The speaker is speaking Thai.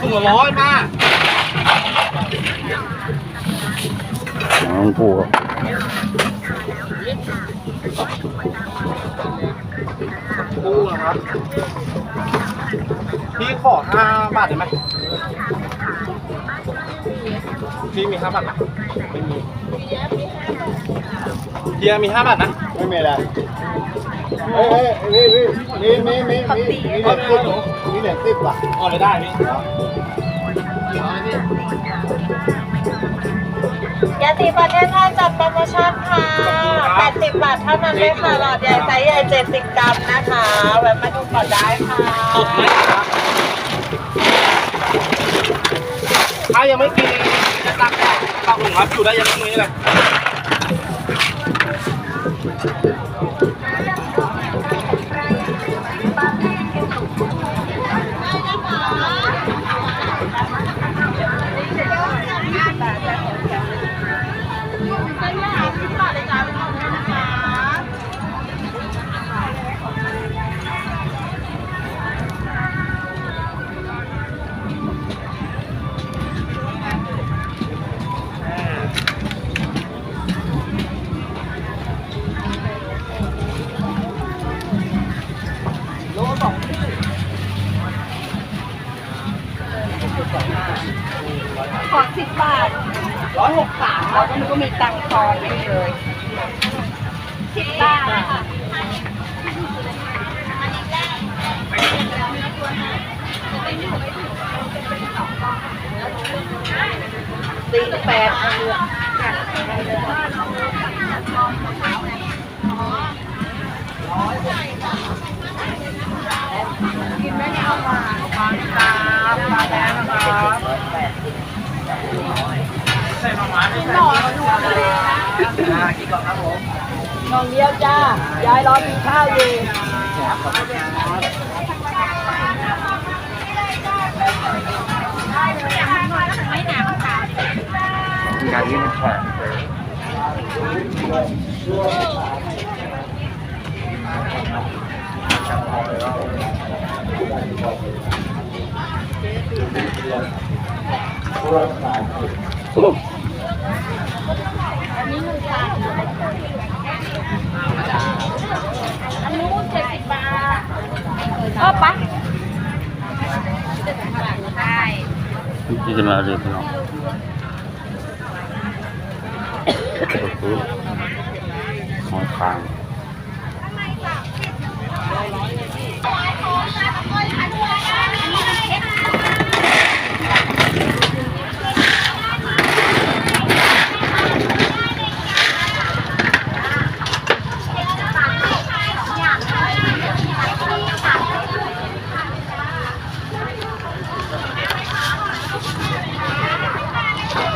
ถุงร้อยมากน้องปูครับปูนะครับ พี่ขอห้าบาทได้ไหม พี่มีห้าบาทไหมไม่มีเฮียมีห้าบาทนะ ไม่มีอะไรเฮ้ยเฮ้ยพี่พี่มีมีมีมีมีเหรียญสิบมีเหรียญสิบว่ะอ๋อไม่ได้พี่ยาสีฟันเทศไทยจัดโปรโมชั่นค่ะ 80 บาทเท่านั้นเลยค่ะ หลอดใหญ่ไซส์ใหญ่70กรัมนะคะแวะมาดูก่อนได้ค่ะถ้ายังไม่กิน ตักตักหนึ่งครับอยู่ได้ยังไม่มีเลย ขอสิบบาทร้อยหกสามแล้วก็มันก็มีตังค์ทอนไม่เลยสิบบาทค่ะสี่แปดเอาเลยใมาม่าด้วยหน่อดูเลยกินก่อนครับผมน้องเดียวจ้ายายรอกินข้าวอยู่การที่มันแข็ง อันนู้นเจ็ดสิบบาทเออปะได้ที่จะมาเลยพี่น้องหอยคาง